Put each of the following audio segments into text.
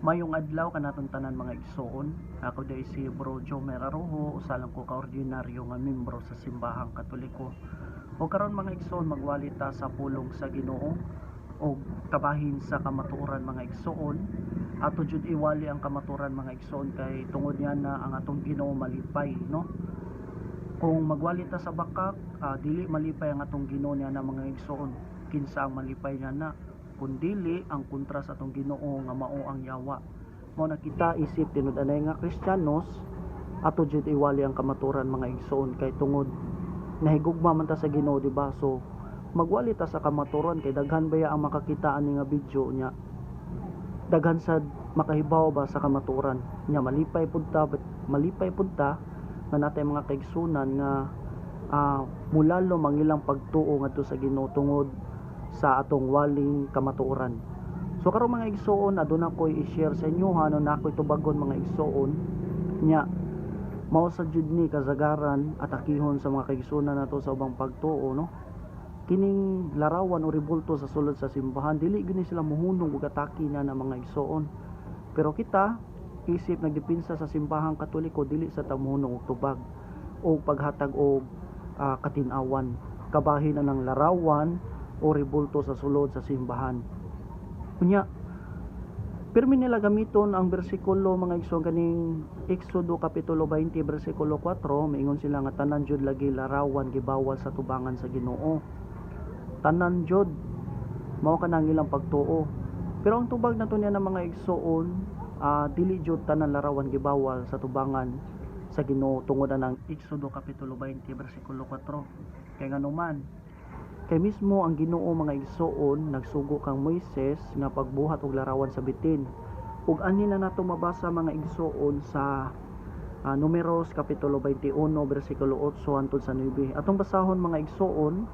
Mayong adlaw kanatong tanan mga igsoon. Ako day si Bro Joe Meraroho, usa lang ko kaordinaryo nga membro sa simbahang Katoliko. O karon mga igsoon magwalita sa pulong sa Ginoo o kabahin sa kamatuoran mga igsoon. Ato jud iwali ang kamatuoran mga igsoon kay tungod niya na ang atong Ginoo malipay, no? Kung magwalita sa bakak, ah, dili malipay ang atong Ginoo niya na mga igsoon. Kinsa ang malipay niya na kundili ang kontra sa atong Ginoo nga mao ang yawa. Mo na kita isip tinud anay nga Kristiyanos ato jud iwali ang kamaturan mga igsoon kay tungod nahigugma man ta sa Ginoo di ba? So magwali ta sa kamaturan kay daghan baya ang makakita ani nga video nya daghan sad makahibaw ba sa kamaturan nya malipay pud ta malipay pud ta nga natay mga kaigsunan nga ah, mulalo mangilang pagtuo ngadto sa Ginoo tungod sa atong waling kamatuoran. So karon mga igsoon aduna ko'y i-share sa inyo ano na ako'y tubagon mga igsoon nya mao sa jud ni kasagaran at akihon sa mga kaigsunan nato sa ubang pagtuo no? Kining larawan o rebulto sa sulod sa simbahan dili gini sila muhunong ug atake na ng mga igsoon. Pero kita isip nagdepensa sa simbahang katoliko dili sa tamuhunong og tubag o paghatag og ah, katinawan. Kabahin na ng larawan o rebulto sa sulod sa simbahan. Unya, pirmi nila gamiton ang bersikulo mga igsoon kaning Exodo kapitulo 20 bersikulo 4 maingon sila nga tanan jud lagi larawan gibawal sa tubangan sa Ginoo. Tanan jud mao kanang ilang pagtuo. Pero ang tubag nato niya ng mga igsoon ah, dili jud tanan larawan gibawal sa tubangan sa Ginoo tungod na ng Exodo kapitulo 20 bersikulo 4. Kay nganuman Kay mismo ang Ginoo mga igsoon nagsugo kang Moises nga pagbuhat og larawan sa bitin. Ug ani na nato mabasa mga igsoon sa ah, Numeros kapitulo 21 bersikulo 8 hangtod sa 9. Atong basahon mga igsoon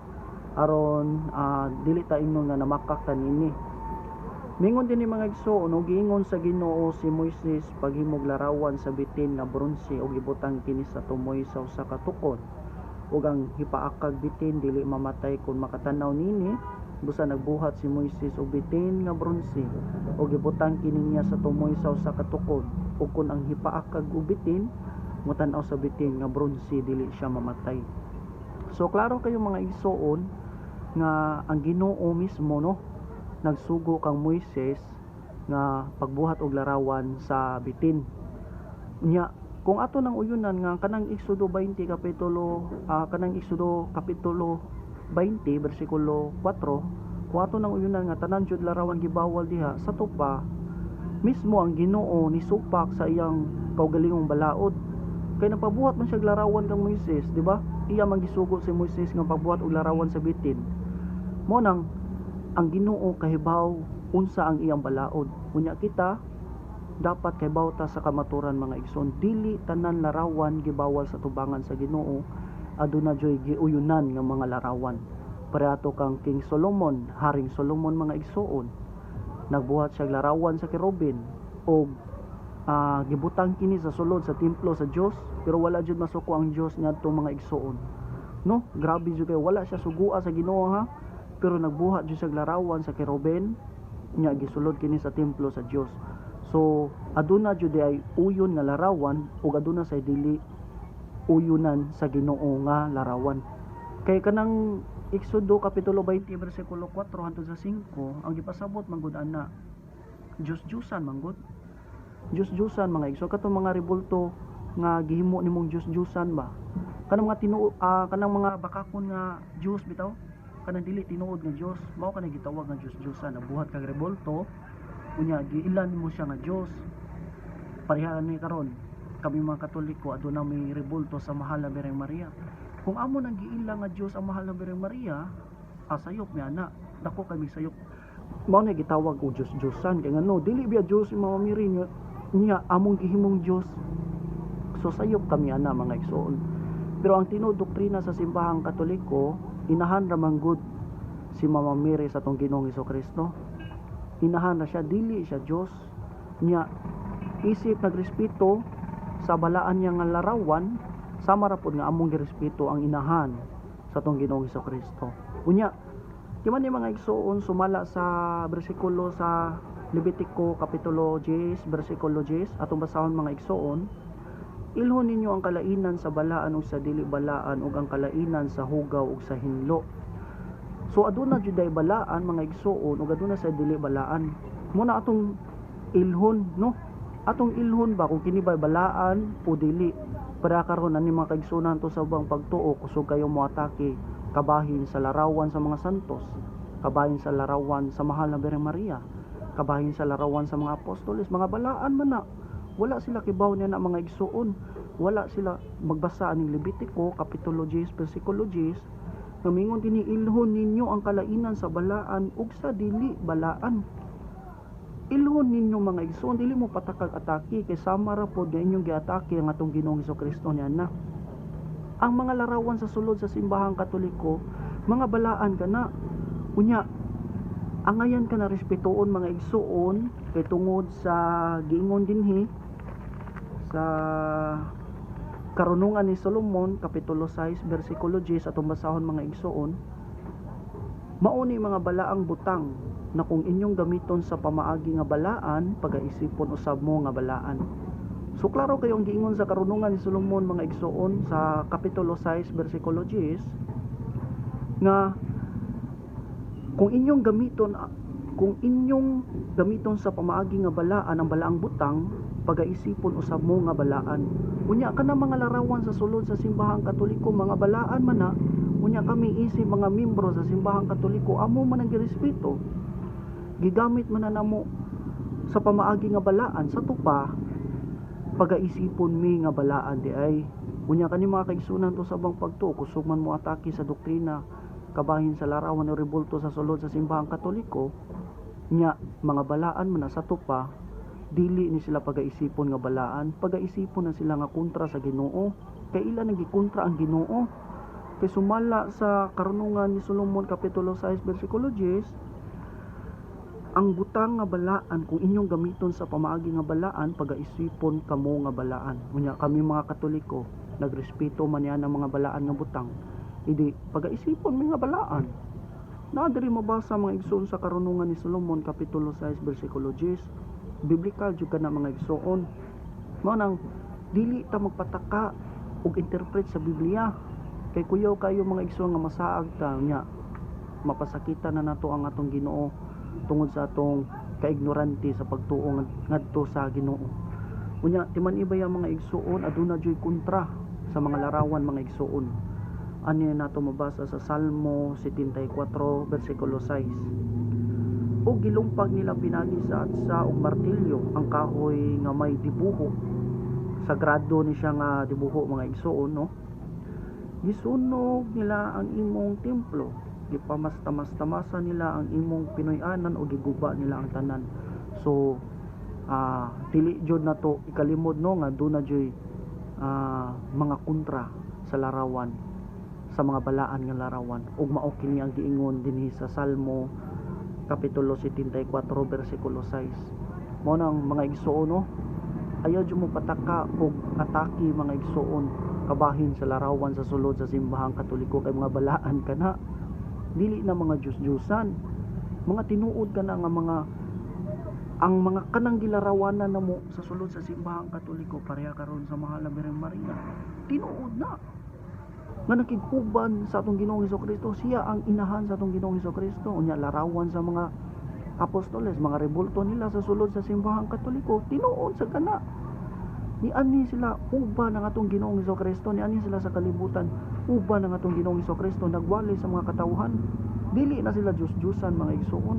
aron ah, dili ta ingon nga namakak ta nini. Mingon din ni mga igsoon ug giingon sa Ginoo si Moises paghimog larawan sa bitin nga bronze ug ibutang kini sa tumoy sa usa ka tukod ug ang hipaakag bitin dili mamatay kung makatanaw nini. Busa nagbuhat si Moises og bitin nga bronze ug gibutang kini niya sa tumoy sa usa ka tukod ug kun ang hipaakag og bitin motanaw sa bitin nga bronze dili siya mamatay. So klaro kayo mga igsoon nga ang Ginoo mismo no nagsugo kang Moises nga pagbuhat og larawan sa bitin. Nya kung ato nang uyunan nga kanang Exodo 20 kapitulo ah, kanang Exodo kapitulo 20 bersikulo 4 kung ato nang uyunan nga tanan jud larawan gibawal diha sa tupa mismo ang Ginoo ni supak sa iyang kaugalingong balaod. Kay napabuhat man siya larawan kang Moises di ba? Iya man gisugo si Moises nga pagbuhat og larawan sa bitin. Mo nang ang Ginoo kahibaw unsa ang iyang balaod. Unya kita dapat kay bawta sa kamaturan mga igsoon. Dili tanan larawan gibawal sa tubangan sa Ginoo. Aduna joy giuyunan nga mga larawan. Parehato kang King Solomon Haring Solomon mga igsoon. Nagbuhat siya larawan sa kerubin og ah, gibutang kini sa sulod sa templo sa Dios pero wala jud masuko ang Dios ngadto mga igsoon. No? Grabe jud kay wala siya sugua sa Ginoo ha? Pero nagbuhat jud siya larawan sa kerubin nya gisulod kini sa templo sa Dios So, aduna jud ay uyon nga larawan ug aduna say dili uyunan sa Ginoo nga larawan. Kay kanang Exodo kapitulo 20 bersikulo 4 hangtod sa 5, ang gipasabot manggod ana. Diyos-Diyosan manggod. Diyos-Diyosan mga igso katong mga rebulto nga gihimo nimong Diyos-Diyosan ba. Kanang mga tinuod ah, kanang mga bakakon nga Diyos bitaw kanang dili tinuod nga Dios mao kanang gitawag nga Diyos-Diyosan nabuhat kag rebulto unya giilan mo siya nga Dios pareha ni karon kami mga katoliko aduna may rebulto sa mahal na Bireng Maria. Kung amo nang giila nga Dios ang mahal na Bireng Maria asayop mi ana dako kami sayop. Mao na gitawag og Dios Diosan kay ngano dili biya Dios yung mga miri niya, niya among gihimong Dios so sayop kami ana mga igsoon pero ang tinuod doktrina sa simbahang katoliko inahan ra man gud si Mama Mary sa tong Ginoong Kristo inahan na siya dili siya Dios nya isip nagrespeto sa balaan niya nga larawan sama ra pud nga among girespeto ang inahan sa tong Ginoong Kristo unya di man ni mga igsoon sumala sa bersikulo sa Levitico kapitulo 10 bersikulo 10 atong basahon mga igsoon ilhon ninyo ang kalainan sa balaan ug sa dili balaan ug ang kalainan sa hugaw ug sa hinlo so aduna juday balaan mga igsoon ug aduna sa dili balaan. Muna atong ilhon no? Atong ilhon ba kung kini ba balaan o dili? Para karon ani mga kaigsunan to sa ubang pagtuo kusog kayo mo atake kabahin sa larawan sa mga santos kabahin sa larawan sa mahal na Bireng Maria kabahin sa larawan sa mga apostoles. Mga balaan man na wala sila kibaw niya na mga igsuon wala sila magbasa aning Levitico kapitulo 10 bersikulo 10 ngamingon dinhi ilhon ninyo ang kalainan sa balaan ug sa dili balaan. Ilhon ninyo mga igsoon dili mo patakag atake kay sama ra pod nga inyong giatake ang atong Ginoong Kristo niya na ang mga larawan sa sulod sa simbahang katoliko mga balaan kana unya angayan ka na respetuon mga igsuon kay tungod sa giingon dinhi sa karunungan ni Solomon kapitulo 6 bersikulo 10 atong basahon mga igsuon mauni mga balaang butang na kung inyong gamiton sa pamaagi nga balaan pagaisipon usab mo nga balaan. So klaro kayo ang giingon sa karunungan ni Solomon mga igsuon sa kapitulo 6 bersikulo 10 nga kung inyong gamiton kung inyong gamiton sa pamaagi nga balaan ang balaang butang pagaisipon usab mo nga balaan unya ka na mga larawan sa sulod sa simbahang katoliko mga balaan man na unya kami isip mga membro sa simbahang katoliko. Amo man ang girespeto. Gigamit man na namo sa pamaagi nga balaan. Sa tupa pagaisipon mi nga balaan di ay. Unya kani mga kaigsunan to sa bang pagtuo kusog man mo atake sa doktrina kabahin sa larawan o rebulto sa sulod sa simbahang katoliko. Nya mga balaan man sa tupa dili ni sila pagaisipon nga balaan. Pagaisipon na sila nga kontra sa Ginoo. Kay ila nang gikontra ang Ginoo. Kay sumala sa karunungan ni Solomon kapitulo 6 bersikulo 10 ang butang nga balaan kung inyong gamiton sa pamaagi nga balaan pagaisipon kamo nga balaan. Unya kami mga katoliko nagrespeto man yan ang mga balaan nga butang. Idi pagaisipon mi nga balaan. Na diri mabasa mga igsoon sa karunungan ni Solomon kapitulo 6 bersikulo 10 biblical jud ka na mga igsoon. Mao nang dili ta magpataka og interpret sa Biblia. Kay kuyaw kayo mga igsoon nga masaag ta nya mapasakitan na nato ang atong Ginoo tungod sa atong kaignorante sa pagtuo ngad- ngadto sa Ginoo. Unya timan iba yung mga igsoon aduna joy kontra sa mga larawan mga igsoon. Ani nato mabasa sa Salmo 74 bersikulo 6 o gilumpag nila pinagi sa atsa og martilyo ang kahoy nga may dibuho. Sagrado ni siya nga dibuho mga igsoon no? Gisunog nila ang imong templo. Gipamastamastamasan nila ang imong Pinoyanan o giguba nila ang tanan. So ah dili jud na to ikalimod no? Nga do na joy ah, mga kontra sa larawan sa mga balaan nga larawan. Ug mao kini ang giingon dinhi sa Salmo kapitulo 74 bersikulo 6 mo nang mga igsoon no ayaw jud mo pataka og atake mga igsoon kabahin sa larawan sa sulod sa simbahang katoliko kay mga balaan kana dili na mga Diyos-Diyosan. Mga tinuod ka na nga mga ang mga kanang gilarawanan na mo sa sulod sa simbahang katoliko pareha karon sa mahal na Birhen Maria. Tinuod na nga nakiguban sa atong Ginoong Kristo siya ang inahan sa atong Ginoong Kristo unya larawan sa mga apostoles mga rebulto nila sa sulod sa simbahang katoliko. Tinuod sa kana ni ani sila uban ng atong Ginoong Kristo ni ani sila sa kalibutan uban ng atong Ginoong Kristo nagwali sa mga katawhan. Dili na sila Diyos-Diyosan mga igsoon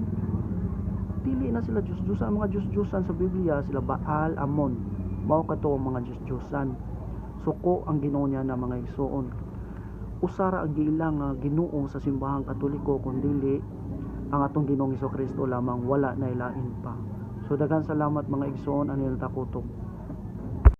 dili na sila Diyos-Diyosan. Mga Diyos-Diyosan sa Biblia sila Baal Amon. Mao kato mga Diyos-Diyosan. Suko ang Ginoo niya na mga igsoon usara ang giilang nga Ginoo sa simbahang katoliko kun dili ang atong Ginoong Kristo lamang wala na ilain pa. So daghan salamat mga igsoon anil takutok